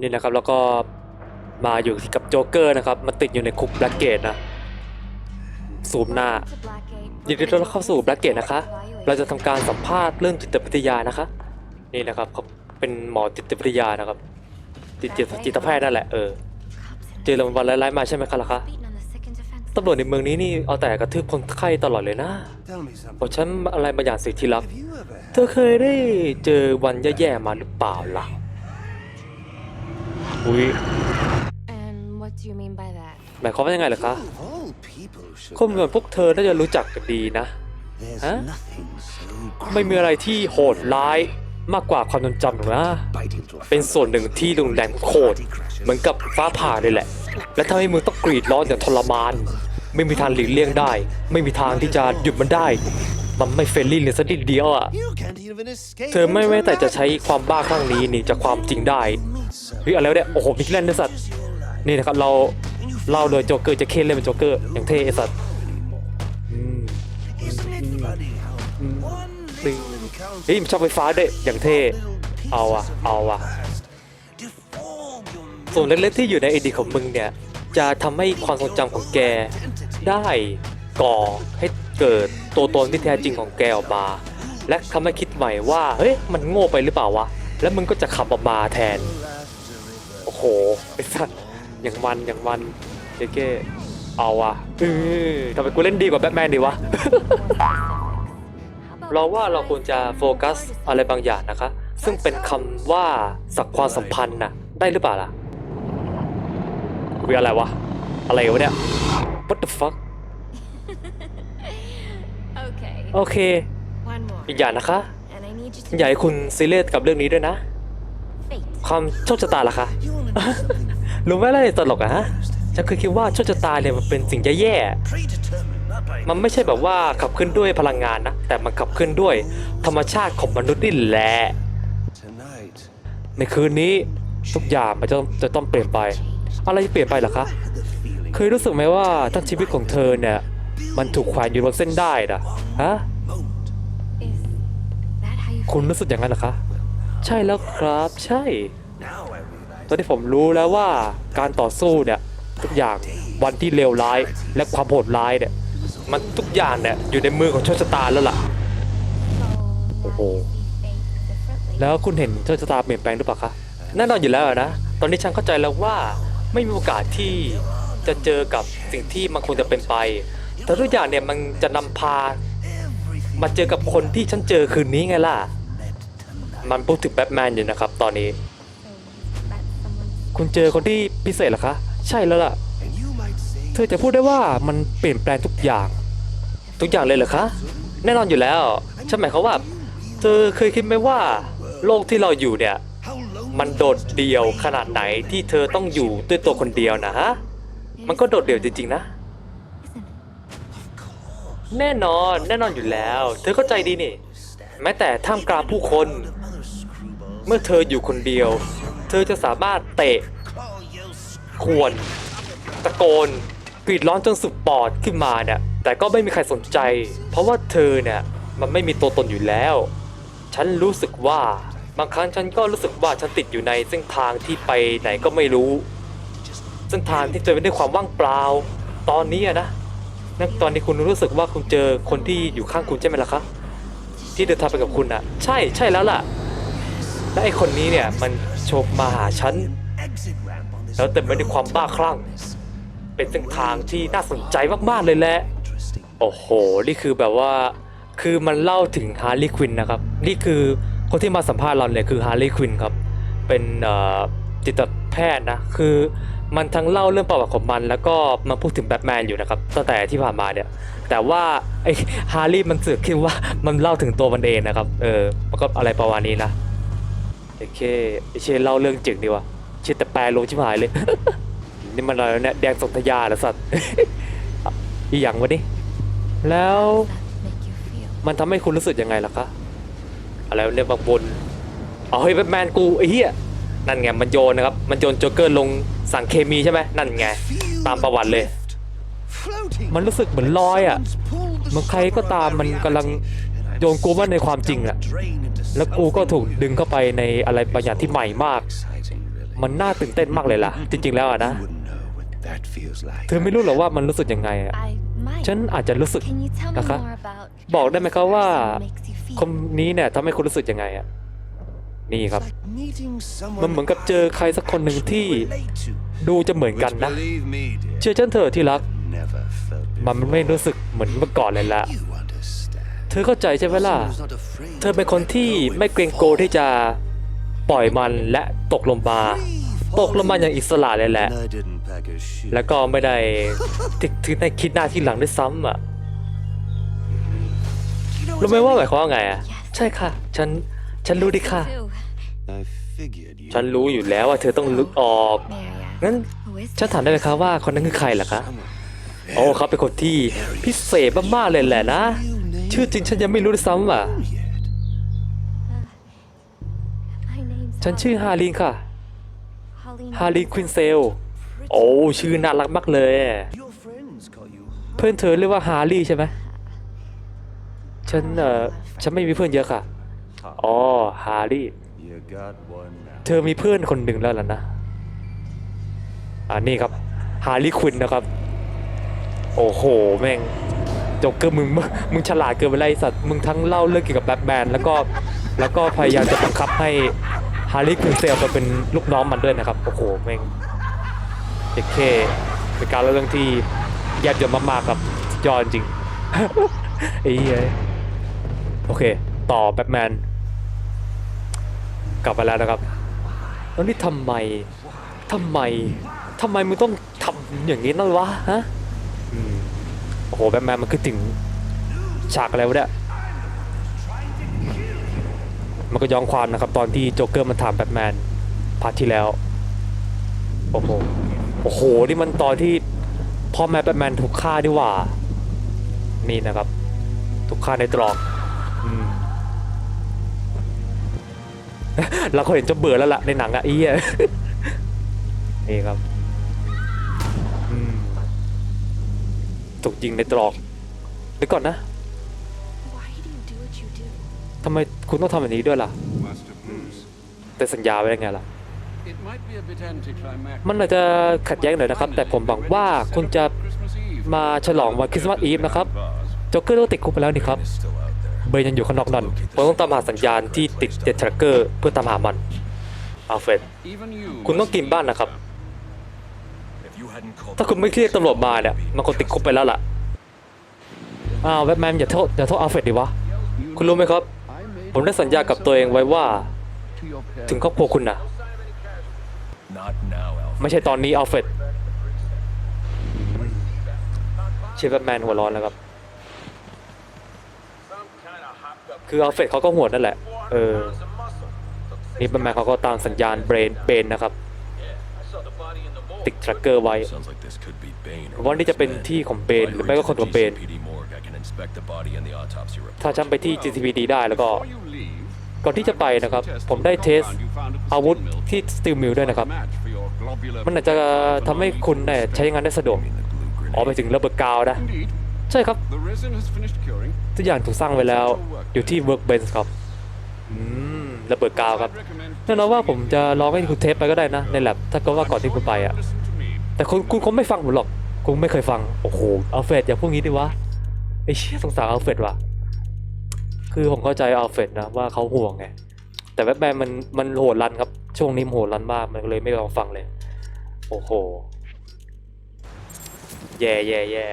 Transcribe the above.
นี่นะครับแล้วก็มาอยู่กับโจ๊กเกอร์นะครับมาติดอยู่ในคุกแบล็กเกตนะซูมหน้ายินดีต้อนรับเข้าสู่แบล็กเกตนะคะ เราจะทำการสัมภาษณ์เรื่องจิตวิทยานะคะ นี่นะครับเขาเป็นหมอจิตวิทยานะครับจิตจิตจิตแพทย์นั่นแหละเออเจอรางวัลร้ายๆมาใช่ไหมคะล่ะคะตำรวจในเมืองนี้นี่เอาแต่กระทืบคนไข้ตลอดเลยนะบอกฉันอะไรบางอย่างสิที่รัก เธอเคยได้เจอวันแย่ๆมาหรือเปล่าล่ะ อุ้ย And what do you mean by that? หมายความว่ายังไงเหรอคะ of all people should คนเหมือนพวกเธอน่าจะรู้จักกันดีนะ There's Huh? nothing so ไม่มีอะไรที่โหดร้ายมากกว่าความทรงจำหรอกนะ biting to a เป็นส่วนหนึ่งที่รุนแรงโคตรเหมือนกับฟ้าผ่าเลยแหละ และทำให้มึงต้องกรีดร้องอย่างทรมาน ไม่มีทางหลีกเลี่ยงได้ ไม่มีทางที่จะหยุดมันได้ มันไม่เฟรนลี่เลยสักนิดเดียวอะ You can't even escape เธอไม่ into แม้แต่จะ another ใช้ความบ้าคลั่งนี้หนีจากความจริงได้เฮ้ยอะไรวะเนี่ยโอ้โหมิกแลนด์สัตว์นี่นะครับเราเล่าโดยโจ๊กเกอร์จะเคนเล่นเป็นโจ๊กเกอร์อย่างเท่ไอสัตว์อืม Isn't it funny how one ตึงเฮ้ยชอบไฟฟ้าด้วยอย่างเท่เอาอะเอาอะส่วนเล็กๆที่อยู่ในอดีของมึงเนี่ยจะทำให้ความทรงจำของแกได้ก่อให้เกิดตัวตนที่แท้จริงของแกออกมา และทำให้คิดใหม่ว่า เฮ้ย มันโง่ไปหรือเปล่าวะ แล้วมึงก็จะขับออกมาแทน โอ้โหไอ้สัตว์อย่างมันอย่างมันเจ๊เก้เอาอะเออทำไมกูเล่นดีกว่าแบทแมนดีวะ เราว่าเราควรจะโฟกัสอะไรบางอย่างนะคะ ซึ่งเป็นคำว่าสักความสัมพันธ์น่ะ ได้หรือเปล่าล่ะคุยอะไรวะ อะไรวะเนี่ย what the fuck Okay. โอเค One more. อีกอย่างนะคะ And I need you to อยากให้คุณซีเรียสกับเรื่องนี้ด้วยนะ fate. ความโชคชะตาล่ะคะ รู้ไหมอะไรตลกอะฮะฉันเคยคิดว่าโชคชะตาเนี่ยมันเป็นสิ่งแย่ๆ predetermined not by มันไม่ใช่แบบว่าขับเคลื่อนด้วยพลังงานนะ แต่มันขับเคลื่อนด้วย ธรรมชาติของมนุษย์นี่แหละ tonight ในคืนนี้ทุกอย่างมันจะจะต้องเปลี่ยนไป อะไรจะเปลี่ยนไปเหรอคะ the feeling เคยรู้สึกไหมว่าทั้งชีวิตของเธอเนี่ย มันถูกแขวนอยู่บนเส้นได้นะฮะ Is that how you คุณรู้สึกอย่างนั้นเหรอคะ ใช่แล้วครับใช่ now I realize ตอนที่ผมรู้แล้วว่าการต่อสู้เนี่ยทุกอย่างวันที่เลวร้ายและความโหดร้ายเนี่ยมันทุกอย่างเนี่ยอยู่ในมือของโชคชะตาแล้วล่ะ so Oh. now you see fate differently? แล้วคุณเห็นโชคชะตาเปลี่ยนแปลงหรือเปล่าคะแน่นอนอยู่แล้วอะนะตอนนี้ฉันเข้าใจแล้วว่าไม่มีโอกาสที่จะเจอกับสิ่งที่มันควรจะเป็นไป แต่ทุกอย่างเนี่ยมันจะนำพามาเจอกับคนที่ฉันเจอคืนนี้ไงล่ะ มันพูดถึงแบทแมนอยู่นะครับ ตอนนี้ So you've met someone คุณเจอคนที่พิเศษเหรอคะ ใช่แล้วล่ะ and you might say เธอจะพูดได้ว่ามันเปลี่ยนแปลงทุกอย่าง ทุกอย่างเลยเหรอคะ แน่นอนอยู่แล้วฉันหมายความว่า เธอเคยคิดไหมว่า โลกที่เราอยู่เนี่ย how low มันโดดเดี่ยวขนาดไหนที่เธอต้องอยู่ด้วยตัวคนเดียวนะฮะ มันก็โดดเดี่ยวจริงๆนะ แน่นอน แน่นอนอยู่แล้ว เธอเข้าใจดีนี่ แม้แต่ท่ามกลางผู้คน mother screwball เมื่อเธออยู่คนเดียว เธอจะสามารถเตะ call you ขวนตะโกนกรีดร้องจนสุดปอดขึ้นมาเนี่ยแต่ก็ไม่มีใครสนใจ เพราะว่าเธอเนี่ยมันไม่มีตัวตนอยู่แล้ว ฉันรู้สึกว่าบางครั้งฉันก็รู้สึกว่าฉันติดอยู่ในเส้นทางที่ไปไหนก็ไม่รู้ เส้นทางที่เจอไปด้วยความว่างเปล่า ตอนนี้นะนั่นตอนนี้คุณรู้สึกว่าคุณเจอคนที่อยู่ข้างคุณใช่ไหมล่ะคะที่เดินทางไปกับคุณอะ ใช่ใช่แล้วล่ะ และไอคนนี้เนี่ยมันโฉบมาหาฉัน แล้วเต็มไปด้วยความบ้าคลั่ง เป็นเส้นทางที่น่าสนใจมากๆเลยแหละ โอ้โห นี่คือแบบว่า คือมันเล่าถึงฮาร์ลีควินนะครับ นี่คือคนที่มาสัมภาษณ์เราเนี่ยคือฮาร์ลีควินครับ เป็นจิตแพทย์นะ คือมันทั้งเล่าเรื่องประวัติของมัน แล้วก็มาพูดถึงแบทแมนอยู่นะครับตั้งแต่ที่ผ่านมาเนี่ย แต่ว่าไอ้ฮาร์ลีมันสือกคิดว่ามันเล่าถึงตัวมันเองนะครับ เออมันก็อะไรประมาณนี้นะ โอเคไอเชนเล่าเรื่องจริงดีวะเชนแต่แปลลงชิบหายเลย นี่มันอะไรวะเนี่ยแดงสนธยาเหรอสัตว์ อีหยังวะนี่แล้ว that make you feel? มันทำให้คุณรู้สึกยังไงล่ะคะ อะไรวะเนี่ยบางบนเอาเฮ้ยแบทแมนกูไอ้เหี้ยนั่นไงมันโยนนะครับ มันโยนโจ๊กเกอร์ลงสั่งเคมีใช่ไหมนั่นไง ตามประวัติเลย มันรู้สึกเหมือนลอยอะ เหมือนใครก็ตามมันกำลังโยนกูว่าในความจริงอะ แล้วกูก็ถูกดึงเข้าไปในอะไรบางอย่างที่ใหม่มาก exciting really มันน่าตื่นเต้นมากเลยล่ะ จริง ๆ แล้วอะนะ You wouldn't know what that feels like. เธอไม่รู้หรอกว่ามันรู้สึกยังไงอะ I might. ฉันอาจจะรู้สึก Can you tell me นะคะ more about บอกได้ไหมครับว่า how this makes you feel? คนนี้เนี่ยทำให้คุณรู้สึกยังไงอะนี่ครับ It's like meeting someone มันเหมือนกับเจอใครสักคนหนึ่งที่ relate to. ดูจะเหมือนกัน Which นะ believe me, dear, เชื่อฉันเถอะที่รัก never felt มันไม่รู้สึกเหมือนเมื่อก่อนเลยละ You understand. เธอเข้าใจใช่ไหมล่ะ เธอเป็นคนที่ไม่เกรงโกลัวที่จะปล่อยมันและตกลงมา ตกลงมาอย่างอิสระเลยแหละ แล้วก็ไม่ได้ทิถึงได้คิดหน้าที่หลังด้วยซ้ำอะ รู้ไหมว่าหมายความว่าไงอะ ใช่ค่ะ ฉัน ฉันรู้ดิค่ะ ฉันรู้อยู่แล้วว่าเธอต้องลึกออก งั้นฉันถามได้ไหมครับว่าคนนั้นคือใครล่ะคะ โอ้เขาเป็นคนที่พิเศษมากๆเลยแหละนะ ชื่อจริงฉันยังไม่รู้ด้วยซ้ำอะ yet. My name's ฉันชื่อฮารินค่ะ Holly ฮารินควินเซล โอ้ ชื่อน่ารักมากเลย Your friends call you เพื่อนเธอเรียกว่าฮารี่ใช่ไหม ฉันเอ่อ ฉันไม่มีเพื่อนเยอะค่ะ อ๋อ ฮารี่ You got one now. เธอมีเพื่อนคนหนึ่งแล้วล่ะนะอ่านี่ครับ ฮารี่ควินนะครับ โอ้โห แม่งโจกเกอร์มึงมึงฉลาดเกินไปเลยไอ้สัตว์มึงทั้งเล่าเรื่องเกี่ยวกับแบทแมนแล้วก็แล้วก็พยายามจะบังคับให้ฮาร์รีควินเซลมาเป็นลูกน้องมันด้วยนะครับโอ้โหแม่งเด็กเคเป็นการเล่าเรื่องที่แยบยลมากๆครับยอดจริงไอ้เหี้ยโอเค ต่อแบทแมนกลับมาแล้วนะครับแล้วนี่ทำไมทำไมทำไมมึงต้องทำอย่างนี้นั่นวะฮะ โอ้โหแบทแมนมันคือถึงฉากอะไรวะเนี่ยมันก็ย้อนความนะครับ ตอนที่โจ๊กเกอร์มันถามแบทแมนพาร์ทที่แล้ว โอ้โหโอ้โหนี่มันตอนที่พ่อแม่แบทแมนถูกฆ่าดีหว่า นี่นะครับถูกฆ่าในตรอกเราก็เห็นจะเบื่อแล้วล่ะในหนังอะไอ้เหี้ยนี่ครับ ถูกยิงในตรอกเดี๋ยวก่อนนะ Why do you do what you do? ทำไมคุณต้องทำแบบนี้ด้วยล่ะ Master Bruce, แต่สัญญาไว้ยังไงล่ะ it might be a bit anticlimactic. มันอาจจะขัดแย้งหน่อยนะครับ แต่ผมหวังว่าคุณจะ Christmas Eve. มาฉลองวันคริสต์มาสอีฟนะครับโจ๊กเกอร์ต้องติดคุกไปแล้วนี่ครับ Still out there. เบย์ยังอยู่ข้างนอกนั่นผมต้องตามหาสัญญาณที่ติดเจ็ตทรัคเกอร์เพื่อตามหามันอัลเฟรด Even you คุณต้อง must กิน be บ้านนะครับ ถ้าคุณไม่เรียกตำรวจมาเนี่ยมันคงติดคุกไปแล้วล่ะอ้าวแบทแมนอย่าโทษอย่าโทษอัลเฟรดดิวะ คุณรู้ไหมครับ I made ผมได้สัญญากับตัวเองไว้ว่า to your ถึง parents. ครอบครัวคุณนะ Not now, Alfred. ไม่ใช่ตอนนี้อัลเฟรดเชฟแบทแมนหัวร้อนแล้วครับ คืออัลเฟรดเขาก็หัวนั่นแหละ เออ นี่แบทแมนเขาก็ตามสัญญาณเบรนเบนนะครับ ติดทรัคเกอร์ไว้ Sounds like this could be Bane ผมว่านี่จะเป็นที่ของเบนหรือไม่ก็คนของเบน GCPD morgue, I can inspect the body and the autopsy report. ถ้าฉันไปที่ GTPD ได้แล้วก็ Before you leave, ก่อนที่จะไปนะครับ ผมได้เทสอาวุธที่สติลมิลด้วยนะครับ match for your globular มันอาจจะทำให้คุณเนี่ยใช้งานได้สะดวก I mean, the glue อ๋อ grenade. ไปถึงระเบิดกาวนะ Indeed, ใช่ครับ the resin has finished curing. ทุกอย่างถูกสร้างไว้แล้วอยู่ที่ Workbench ครับอืม ระเบิดกาวครับแน่นอนว่าผมจะลองให้คุณเทสไปก็ได้นะในแลบถ้าก็ว่าก่อนที่คุณไปอะแต่คุณคุณคงไม่ฟังผมหรอกคุณไม่เคยฟังโอ้โหอัลเฟรดอย่าพูดงี้ดิวะไอ้เชี่ยสงสารอัลเฟรดว่ะคือผมเข้าใจอัลเฟรดนะว่าเขาห่วงไงแต่แบทแมนมันมันโหดรันครับช่วงนี้มโหดรันมากมันเลยไม่ลองฟังเลย โอ้โห แย่แย่แย่